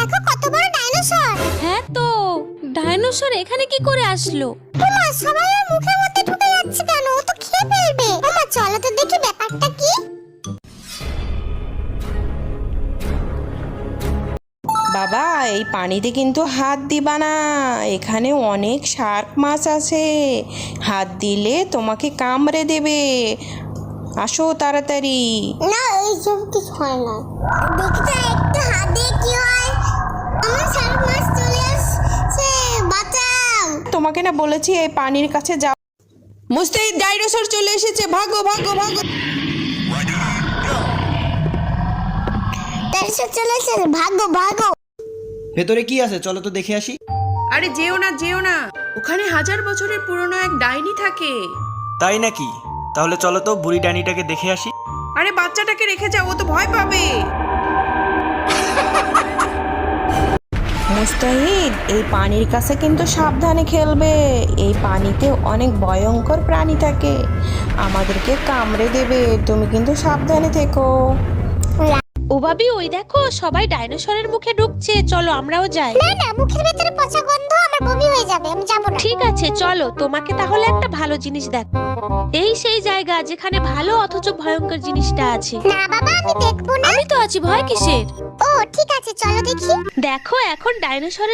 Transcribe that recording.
দেখো কত বড় ডাইনোসর। হ্যাঁ তো ডাইনোসর এখানে কি করে আসলো? ওমা সবাই ওর মুখের মধ্যে ঢুকে যাচ্ছে কেন? ও তো খেয়ে ফেলবে। ওমা চলো তো দেখি ব্যাপারটা কি। বাবা এই পানিতে কিন্তু হাত দিবা না। এখানে অনেক শার্ক মাছ আছে। হাত দিলে তোমাকে কামড়ে দেবে। আসো তাড়াতাড়ি। না এই সব কিছু হয় না। দেখি তোমাকে না বলেছি এই পানির কাছে যাও। মুস্তাহিদ ডাইনোসর চলে এসেছে। ভাগো ভাগো ভাগো ডাইনোসর চলে এসেছে। ভাগো ভাগো ভেতরে কি আছে? চলো তো দেখে আসি। আরে যেও না যেও না। ওখানে হাজার বছরের পুরনো এক ডাইনি থাকে। তাই নাকি? তাহলে চলো তো বুড়ি ডানিটাকে দেখে আসি। আরে বাচ্চাটাকে রেখে যাও ও তো ভয় পাবে। মুস্তাহিদ এই পানির কাছে কিন্তু সাবধানে খেলবে। এই পানিতে অনেক ভয়ঙ্কর প্রাণী থাকে। আমাদেরকে কামড়ে দেবে। তুমি কিন্তু সাবধানে থেকো। ও ভাবি ওই দেখো সবাই ডাইনোসরের মুখে ঢুকছে। চলো আমরাও যাই। না না মুখের ভেতরে পচা গন্ধ আমার বমি হয়ে যাবে আমি যাব না। ঠিক আছে চলো তোমাকে তাহলে একটা ভালো জিনিস দেখ। এই সেই জায়গা যেখানে ভালো অথচ ভয়ঙ্কর জিনিসটা আছে। না বাবা আমি দেখব না। আমি তো আছি ভয় কিসের? ও ঠিক দেখো এখন ডাইনোসরের